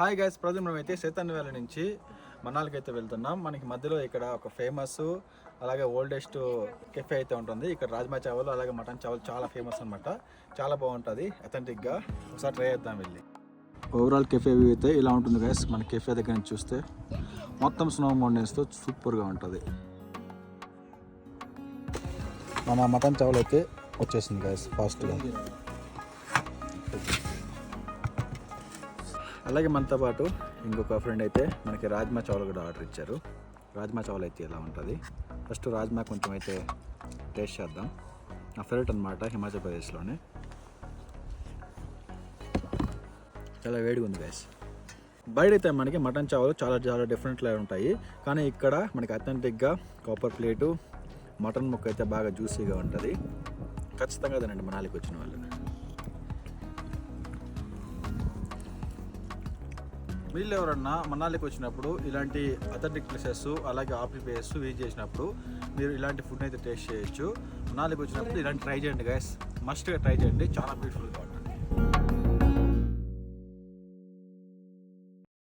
Hi guys ప్రజలు మనం అయితే నుంచి మనాలికి అయితే వెళ్తున్నాం. మనకి మధ్యలో ఇక్కడ ఒక ఫేమస్ అలాగే ఓల్డెస్ట్ కెఫే అయితే ఉంటుంది. ఇక్కడ రాజ్మా చావల్ అలాగే మటన్ చావల్ చాలా ఫేమస్ అనమాట చాలా బాగుంటుంది అథెంటిక్గా ఒకసారి ట్రై చేద్దాం వెళ్ళి. ఓవరాల్ కెఫే వ్యూ అయితే ఇలా ఉంటుంది గైస్ మన కెఫే దగ్గర నుంచి చూస్తే. మొత్తం స్నో మౌంటైన్స్తో సూపర్గా ఉంటుంది. మన మటన్ చావల్ అయితే వచ్చేసింది గైస్ ఫాస్ట్గా అలాగే మనతో పాటు ఇంకొక ఫ్రెండ్ అయితే మనకి రాజ్మా చావల్ కూడా ఆర్డర్ ఇచ్చారు. రాజ్మా చావల్ అయితే ఎలా ఉంటుంది? ఫస్ట్ రాజ్మా కొంచెం అయితే టేస్ట్ చేద్దాం. నా ఫేవరెట్ అనమాట హిమాచల్ ప్రదేశ్లోనే. చాలా వేడిగా ఉంది గ్యాస్ బయట అయితే మనకి మటన్ చావలు చాలా చాలా డిఫరెంట్ ఉంటాయి. కానీ ఇక్కడ మనకి అథెంటిక్గా కాపర్ ప్లేటు మటన్ ముక్క అయితే బాగా జ్యూసీగా ఉంటుంది. ఖచ్చితంగా తినండి మనాలికి వచ్చిన వాళ్ళు వీళ్ళు ఎవరన్నా మనాలికి వచ్చినప్పుడు ఇలాంటి అథెంటిక్ ప్లేసెస్ అలాగే ఆపిల్ ప్లేసెస్ విజిట్ చేసినప్పుడు మీరు ఇలాంటి ఫుడ్ అయితే టేస్ట్ చేయొచ్చు. మనాలికి వచ్చినప్పుడు ఇలాంటి ట్రై చేయండి గైస్ మస్ట్గా ట్రై చేయండి. చాలా బ్యూటిఫుల్గా ఉంటుంది.